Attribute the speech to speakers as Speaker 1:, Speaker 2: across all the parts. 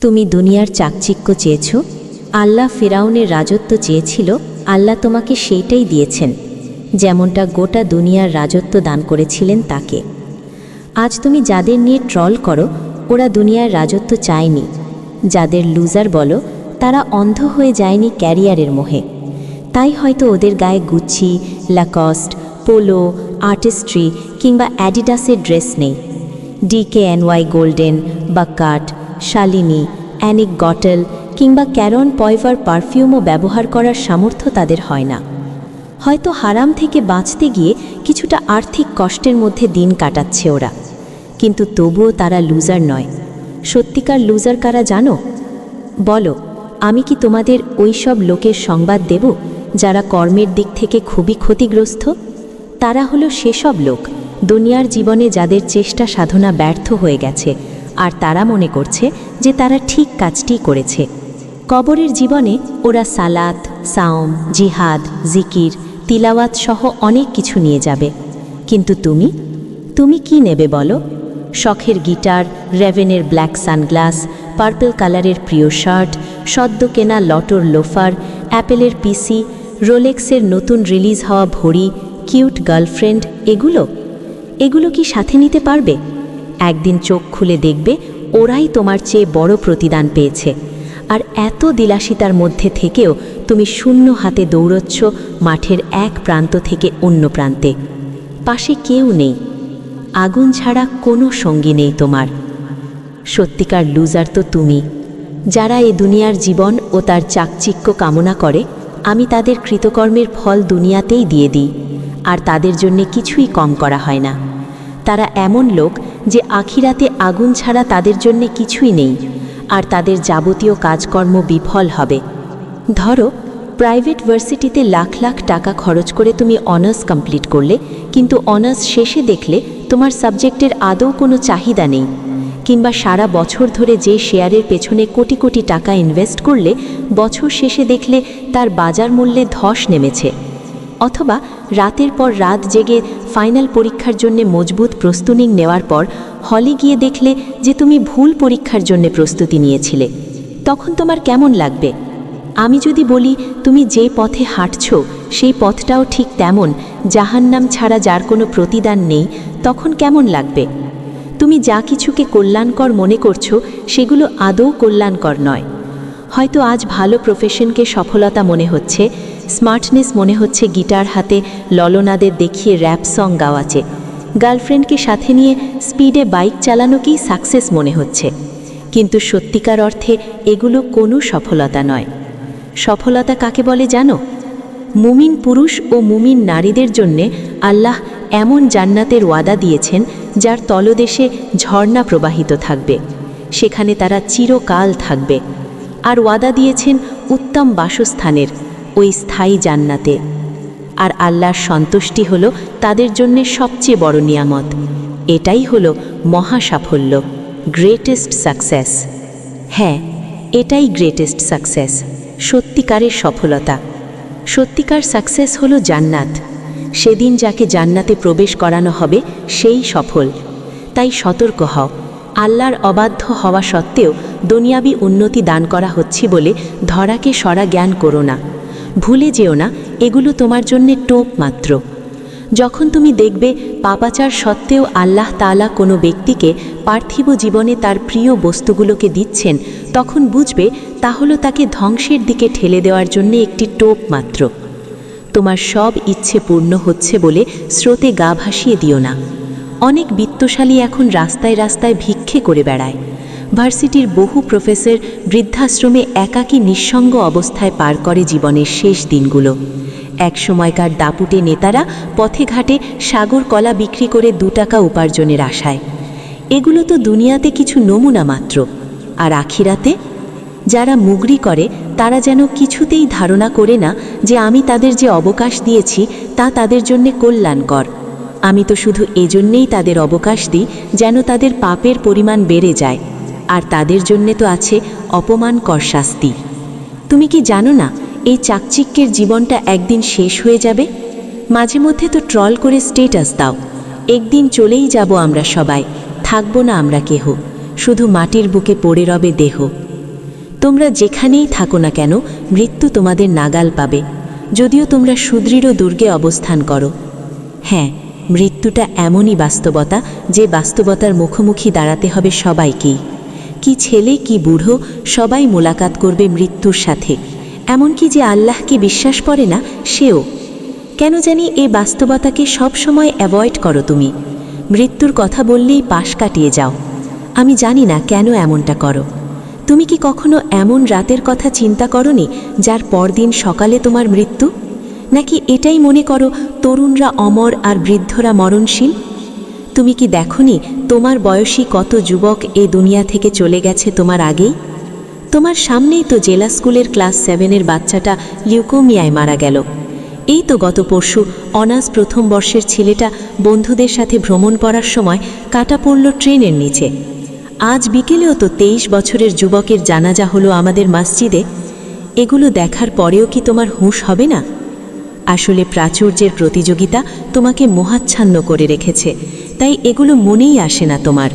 Speaker 1: তুমি দুনিয়ার চাকচিক্য চেয়েছ, আল্লাহ ফেরাউনের রাজত্ব চেয়েছিল, আল্লাহ তোমাকে সেইটাই দিয়েছেন, যেমনটা গোটা দুনিয়ার রাজত্ব দান করেছিলেন তাকে। আজ তুমি যাদের নিয়ে ট্রল করো, ওরা দুনিয়ার রাজত্ব চায়নি। যাদের লুজার বলো, তারা অন্ধ হয়ে যায়নি ক্যারিয়ারের মোহে। তাই হয়তো ওদের গায়ে গুচ্ছি, লাকস্ট, পোলো, আর্টিস্ট্রি কিংবা অ্যাডিডাসের ড্রেস নেই। ডি ডিকে ওয়াই গোল্ডেন, বা কাট শালিনী, অ্যানিক গটেল কিংবা ক্যারন পয়ভার পারফিউমও ব্যবহার করার সামর্থ্য তাদের হয় না। হয়তো হারাম থেকে বাঁচতে গিয়ে কিছুটা আর্থিক কষ্টের মধ্যে দিন কাটাচ্ছে ওরা। কিন্তু তবুও তারা লুজার নয়। সত্যিকার লুজার কারা জানো? বলো, আমি কি তোমাদের ওই সব লোকের সংবাদ দেব যারা কর্মের দিক থেকে খুবই ক্ষতিগ্রস্ত? তারা হলো সেসব লোক, দুনিয়ার জীবনে যাদের চেষ্টা সাধনা ব্যর্থ হয়ে গেছে আর তারা মনে করছে যে তারা ঠিক কাজটি করেছে। কবরের জীবনে ওরা সালাত, সাওম, জিহাদ, জিকির, তিলাওয়াত সহ অনেক কিছু নিয়ে যাবে। কিন্তু তুমি? তুমি কি নেবে বলো? শখের গিটার, রেভেনের ব্ল্যাক সানগ্লাস, পার্পল কালারের প্রিয় শার্ট, সদ্য কেনা লটোর লোফার, অ্যাপেলের পিসি, রোলেক্সের নতুন রিলিজ হওয়া ভড়ি, কিউট গার্লফ্রেন্ড, এগুলো? এগুলো কি সাথে নিতে পারবে? একদিন চোখ খুলে দেখবে ওরাই তোমার চেয়ে বড় প্রতিদান পেয়েছে। আর এত দিলাসিতার মধ্যে থেকেও তুমি শূন্য হাতে দৌড়চ্ছ মাঠের এক প্রান্ত থেকে অন্য প্রান্তে। পাশে কেউ নেই। আগুন ছাড়া কোনো সঙ্গী নেই তোমার। সত্যিকার লুজার তো তুমি। যারা এ দুনিয়ার জীবন ও তার চাকচিক্য কামনা করে, আমি তাদের কৃতকর্মের ফল দুনিয়াতেই দিয়ে দিই। আর তাদের জন্যে কিছুই কম করা হয় না। তারা এমন লোক যে আখিরাতে আগুন ছাড়া তাদের জন্যে কিছুই নেই, আর তাদের যাবতীয় কাজকর্ম বিফল হবে। ধরো, প্রাইভেট ভার্সিটিতে লাখ লাখ টাকা খরচ করে তুমি অনার্স কমপ্লিট করলে, কিন্তু অনার্স শেষে দেখলে তোমার সাবজেক্টের আদৌ কোনো চাহিদা নেই, কিংবা সারা বছর ধরে যে শেয়ারের পেছনে কোটি কোটি টাকা ইনভেস্ট করলে, বছর শেষে দেখলে তার বাজার মূল্যে ধস নেমেছে। অথবা রাতের পর রাত জেগে ফাইনাল পরীক্ষার জন্য মজবুত প্রস্তুতি নেওয়ার পর হলে গিয়ে দেখলে যে তুমি ভুল পরীক্ষার জন্য প্রস্তুতি নিয়েছিলে। তখন তোমার কেমন লাগবে? আমি যদি বলি, তুমি যে পথে হাঁটছ, সেই পথটাও ঠিক তেমন, জাহান্নাম ছাড়া যার কোনো প্রতিদান নেই, তখন কেমন লাগবে? তুমি যা কিছুকে কল্যাণকর মনে করছ, সেগুলো আদৌ কল্যাণকর নয়। হয়তো আজ ভালো প্রফেশনকে সফলতা মনে হচ্ছে স্মার্টনেস মনে হচ্ছে গিটার হাতে ললনাদের দেখিয়ে র্যাপ সং গাওয়াছে গার্লফ্রেন্ডকে সাথে নিয়ে স্পিডে বাইক চালানোকেই সাকসেস মনে হচ্ছে। কিন্তু সত্যিকার অর্থে এগুলো কোনো সফলতা নয়। সফলতা কাকে বলে জানো? মুমিন পুরুষ ও মুমিন নারীদের জন্যে আল্লাহ এমন জান্নাতের ওয়াদা দিয়েছেন, যার তলদেশে ঝর্ণা প্রবাহিত থাকবে। সেখানে তারা চিরকাল থাকবে। আর ওয়াদা দিয়েছেন উত্তম বাসস্থানের ওই স্থায়ী জান্নাতে। আর আল্লাহর সন্তুষ্টি হল তাদের জন্যে সবচেয়ে বড় নিয়ামত। এটাই হলো মহা সাফল্য গ্রেটেস্ট সাকসেস হ্যাঁ এটাই গ্রেটেস্ট সাকসেস সত্যিকারের সফলতা। সত্যিকার সাকসেস হলো জান্নাত। সেদিন যাকে জান্নাতে প্রবেশ করানো হবে, সেই সফল। তাই সতর্ক হও। আল্লাহর অবাধ্য হওয়া সত্ত্বেও দুনিয়াবি উন্নতি দান করা হচ্ছে বলে ধরাকে সরা জ্ঞান করো না। ভুলে যেও না, এগুলো তোমার জন্যে টোপ মাত্র। যখন তুমি দেখবে পাপাচার সত্ত্বেও আল্লাহ তাআলা কোনো ব্যক্তিকে পার্থিব জীবনে তার প্রিয় বস্তুগুলোকে দিচ্ছেন, তখন বুঝবে তা হলো তাকে ধ্বংসের দিকে ঠেলে দেওয়ার জন্য একটি টোপ মাত্র। তোমার সব ইচ্ছে পূর্ণ হচ্ছে বলে স্রোতে গা ভাসিয়ে দিও না। অনেক বিত্তশালী এখন রাস্তায় রাস্তায় ভিক্ষে করে বেড়ায়। ভার্সিটির বহু প্রফেসর বৃদ্ধাশ্রমে একাকী নিঃসঙ্গ অবস্থায় পার করে জীবনের শেষ দিনগুলো। এক সময়কার দাপুটে নেতারা পথে ঘাটে সাগর কলা বিক্রি করে দু টাকা উপার্জনের আশায়। এগুলো তো দুনিয়াতে কিছু নমুনা মাত্র। আর আখিরাতে? যারা মুগরি করে, তারা যেন কিছুতেই ধারণা করে না যে আমি তাদের যে অবকাশ দিয়েছি, তা তাদের জন্যে কল্যাণকর। আমি তো শুধু এজন্যেই তাদের অবকাশ দিই, যেন তাদের পাপের পরিমাণ বেড়ে যায়। আর তাদের জন্যে তো আছে অপমানকর শাস্তি। তুমি কি জানো না, এই চাকচিক্যের জীবনটা একদিন শেষ হয়ে যাবে? মাঝে মধ্যে তো ট্রল করে স্টেটাস দাও। একদিন চলেই যাব আমরা সবাই, থাকব না আমরা কেহ, শুধু মাটির বুকে পড়ে রবে দেহ। তোমরা যেখানেই থাকো না কেন, মৃত্যু তোমাদের নাগাল পাবে, যদিও তোমরা সুদৃঢ় দুর্গে অবস্থান করো। হ্যাঁ মৃত্যুটা এমনই বাস্তবতা, যে বাস্তবতার মুখোমুখি দাঁড়াতে হবে সবাইকেই। কি ছেলে, কি বুড়ো, সবাই মোলাকাত করবে মৃত্যুর সাথে। এমনকি যে আল্লাহকে বিশ্বাস করে না, সেও। কেন জানি এ বাস্তবতাকে সব সময় অ্যাভয়েড করো তুমি। মৃত্যুর কথা বললেই পাশ কাটিয়ে যাও। আমি জানি না কেন এমনটা করো। তুমি কি কখনো এমন রাতের কথা চিন্তা করনি, যার পরদিন সকালে তোমার মৃত্যু? নাকি এটাই মনে করো, তরুণরা অমর আর বৃদ্ধরা মরণশীল? তুমি কি দেখনি তোমার বয়সী কত যুবক এ দুনিয়া থেকে চলে গেছে তোমার আগেই? তোমার সামনেই তো জেলা স্কুলের ক্লাস সেভেনের বাচ্চাটা লিউকোমিয়ায় মারা গেল। এই তো গত পরশু অনার্স প্রথম বর্ষের ছেলেটা বন্ধুদের সাথে ভ্রমণ করার সময় কাটা পড়ল ট্রেনের নিচে। আজ বিকেলেও তো তেইশ বছরের যুবকের জানাজা হলো আমাদের মসজিদে। এগুলো দেখার পরেও কি তোমার হুঁশ হবে না? আসলে প্রাচুর্যের প্রতিযোগিতা তোমাকে মোহাচ্ছান্ন করে রেখেছে, তাই এগুলো মনেই আসে না তোমার।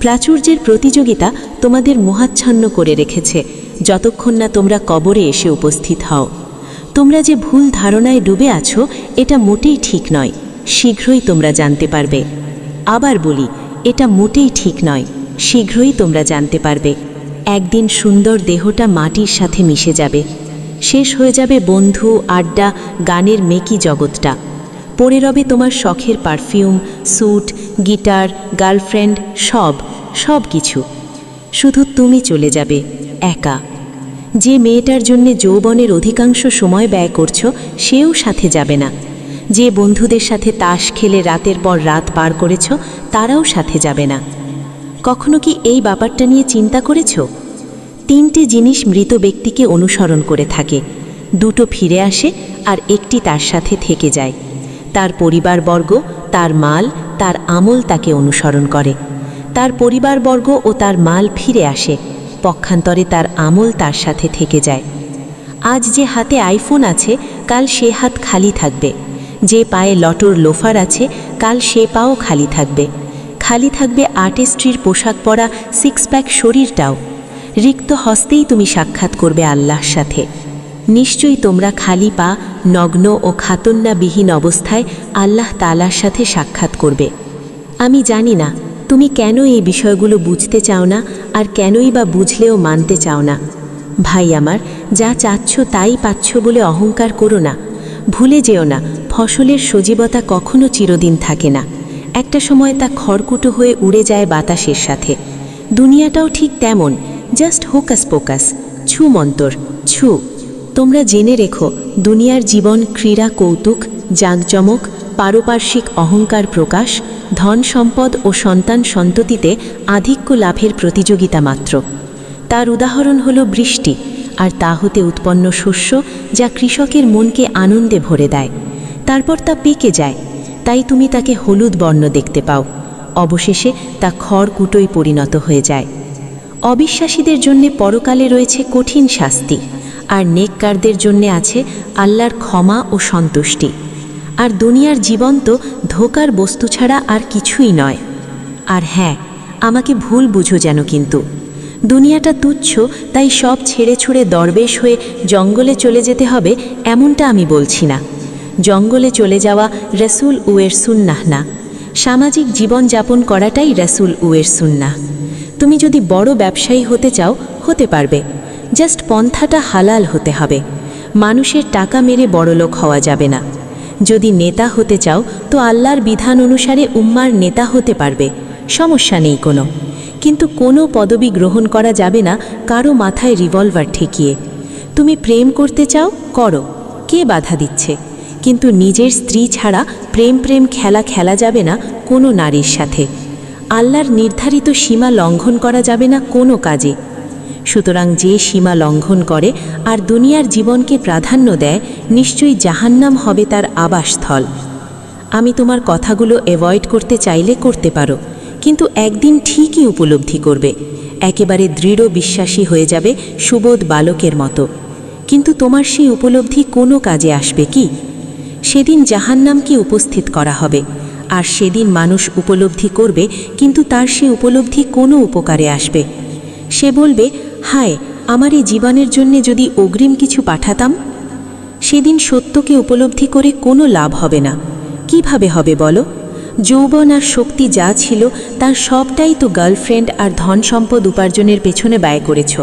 Speaker 1: প্রাচুর্যের প্রতিযোগিতা তোমাদের মোহাচ্ছন্ন করে রেখেছে, যতক্ষণ না তোমরা কবরে এসে উপস্থিত হও। তোমরা যে ভুল ধারণায় ডুবে আছো, এটা মোটেই ঠিক নয়, শীঘ্রই তোমরা জানতে পারবে। আবার বলি, এটা মোটেই ঠিক নয়, শীঘ্রই তোমরা জানতে পারবে, একদিন সুন্দর দেহটা মাটির সাথে মিশে যাবে। শেষ হয়ে যাবে বন্ধু, আড্ডা, গানের মেকি জগৎটা। পড়ে রবে তোমার শখের পারফিউম, স্যুট, গিটার, গার্লফ্রেন্ড, সব সব কিছু। শুধু তুমি চলে যাবে, একা। যে মেয়েটার জন্যে যৌবনের অধিকাংশ সময় ব্যয় করছ, সেও সাথে যাবে না। যে বন্ধুদের সাথে তাস খেলে রাতের পর রাত পার করেছ, তারাও সাথে যাবে না। কখনো কি এই ব্যাপারটা নিয়ে চিন্তা করেছ? তিনটে জিনিস মৃত ব্যক্তিকে অনুসরণ করে থাকে। দুটো ফিরে আসে আর একটি তার সাথে থেকে যায়। তার পরিবারবর্গ, তার মাল, তার আমল তাকে অনুসরণ করে। তার পরিবারবর্গ ও তার মাল ফিরে আসে। পক্ষান্তরে তার আমল তার সাথে থেকে যায়। আজ যে হাতে আইফোন আছে, কাল সে হাত খালি থাকবে। যে পায়ে লটোর লোফার আছে, কাল সে পাও খালি থাকবে। খালি থাকবে আর্টিস্ট্রির পোশাক পরা সিক্স প্যাক শরীরটাও। রিক্ত হস্তেই তুমি সাক্ষাৎ করবে আল্লাহর সাথে। নিশ্চয়ই তোমরা খালি পা, নগ্ন ও খাতন্যাবিহীন অবস্থায় আল্লাহ তালার সাথে সাক্ষাৎ করবে। আমি জানি না, তুমি কেন এই বিষয়গুলো বুঝতে চাও না আর কেনই বা বুঝলেও মানতে চাও না। ভাই আমার, যা চাচ্ছ তাই পাচ্ছ বলে অহংকার করো না। ভুলে যেও না, ফসলের সজীবতা কখনো চিরদিন থাকে না। একটা সময় তা খড়কুটো হয়ে উড়ে যায় বাতাসের সাথে। দুনিয়াটাও ঠিক তেমন জাস্ট হোকাস পোকাস ছু মন্তর, ছু। তোমরা জেনে রেখো, দুনিয়ার জীবন ক্রীড়া কৌতুক, জাঁকজমক, পারপার্শ্বিক অহংকার প্রকাশ, ধন সম্পদ ও সন্তান সন্ততিতে আধিক্য লাভের প্রতিযোগিতা মাত্র। তার উদাহরণ হল বৃষ্টি, আর তা হতে উৎপন্ন শস্য যা কৃষকের মনকে আনন্দে ভরে দেয়। তারপর তা পেকে যায়। তাই তুমি তাকে হলুদ বর্ণ দেখতে পাও। অবশেষে তা খড় কুটোয় পরিণত হয়ে যায়। অবিশ্বাসীদের জন্য পরকালে রয়েছে কঠিন শাস্তি, আর নেককারদের জন্য আছে আল্লাহর ক্ষমা ও সন্তুষ্টি। আর দুনিয়ার জীবন তো ধোকার বস্তু ছাড়া আর কিছুই নয়। আর হ্যাঁ আমাকে ভুল বুঝো যেন কিন্তু। দুনিয়াটা তুচ্ছ, তাই সব ছেড়ে ছুড়ে দরবেশ হয়ে জঙ্গলে চলে যেতে হবে এমনটা আমি বলছি না। জঙ্গলে চলে যাওয়া রসুল উয়ের সুন্নাহ না। সামাজিক জীবন যাপন করাটাই রসুল উয়ের সুন্নাহ। তুমি যদি বড় ব্যবসায়ী হতে চাও, হতে পারবে। জাস্ট পন্থাটা হালাল হতে হবে। মানুষের টাকা মেরে বড়লোক হওয়া যাবে না। যদি নেতা হতে চাও, তো আল্লাহর বিধান অনুসারে উম্মার নেতা হতে পারবে। সমস্যা নেই কোনো। কিন্তু কোনো পদবি গ্রহণ করা যাবে না, কারও মাথায় রিভলভার ঠেকিয়ে। তুমি প্রেম করতে চাও, করো। কে বাধা দিচ্ছে? কিন্তু নিজের স্ত্রী ছাড়া প্রেম প্রেম খেলা খেলা যাবে না কোনো নারীর সাথে। আল্লাহর নির্ধারিত সীমা লঙ্ঘন করা যাবে না কোনো কাজে। সুতরাং যে সীমা লঙ্ঘন করে আর দুনিয়ার জীবনকে প্রাধান্য দেয়, নিশ্চয়ই জাহান্নাম হবে তার আবাসস্থল। আমি তোমার কথাগুলো অ্যাভয়েড করতে চাইলে করতে পারো, কিন্তু একদিন ঠিকই উপলব্ধি করবে। একেবারে দৃঢ় বিশ্বাসী হয়ে যাবে সুবোধ বালকের মতো। কিন্তু তোমার সেই উপলব্ধি কোনো কাজে আসবে কি? সেদিন জাহান্নামকে উপস্থিত করা হবে। আর সেদিন মানুষ উপলব্ধি করবে, কিন্তু তার সে উপলব্ধি কোনো উপকারে আসবে। সে বলবে, হায়,
Speaker 2: আমার এই জীবনের জন্য যদি অগ্রিম কিছু পাঠাতাম, সেদিন সত্যকে উপলব্ধি করে কোনো লাভ হবে না। কীভাবে হবে বলো? যৌবন আর শক্তি যা ছিল, তার সবটাই তো গার্লফ্রেন্ড আর ধন সম্পদ উপার্জনের পেছনে ব্যয় করেছ।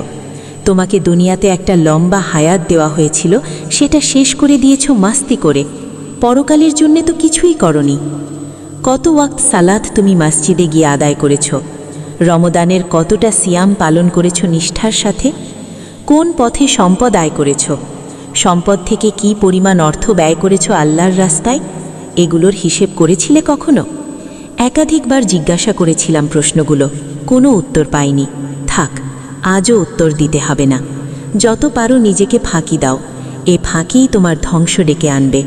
Speaker 2: তোমাকে দুনিয়াতে একটা লম্বা হায়াত দেওয়া হয়েছিল, সেটা শেষ করে দিয়েছ মাস্তি করে। পরকালের জন্যে তো কিছুই করনি। কত ওয়াক্ত সালাত তুমি মসজিদে গিয়ে আদায় করেছ? রমদানের কতটা সিয়াম পালন করেছ নিষ্ঠার সাথে? কোন পথে সম্পদ আয় করেছ? সম্পদ থেকে কি পরিমাণ অর্থ ব্যয় করেছ আল্লাহর রাস্তায়? এগুলোর হিসেব করেছিলে কখনো? একাধিকবার জিজ্ঞাসা করেছিলাম প্রশ্নগুলো, কোনো উত্তর পাইনি। থাক, আজও উত্তর দিতে হবে না। যত পারো নিজেকে ফাঁকি দাও, এ ফাঁকিই তোমার ধ্বংস ডেকে আনবে।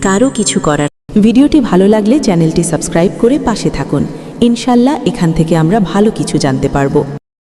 Speaker 2: কারও কিছু করার
Speaker 3: ভিডিওটি ভালো লাগলে চ্যানেলটি সাবস্ক্রাইব করে পাশে থাকুন। ইনশাল্লাহ এখান থেকে আমরা ভালো কিছু জানতে পারব।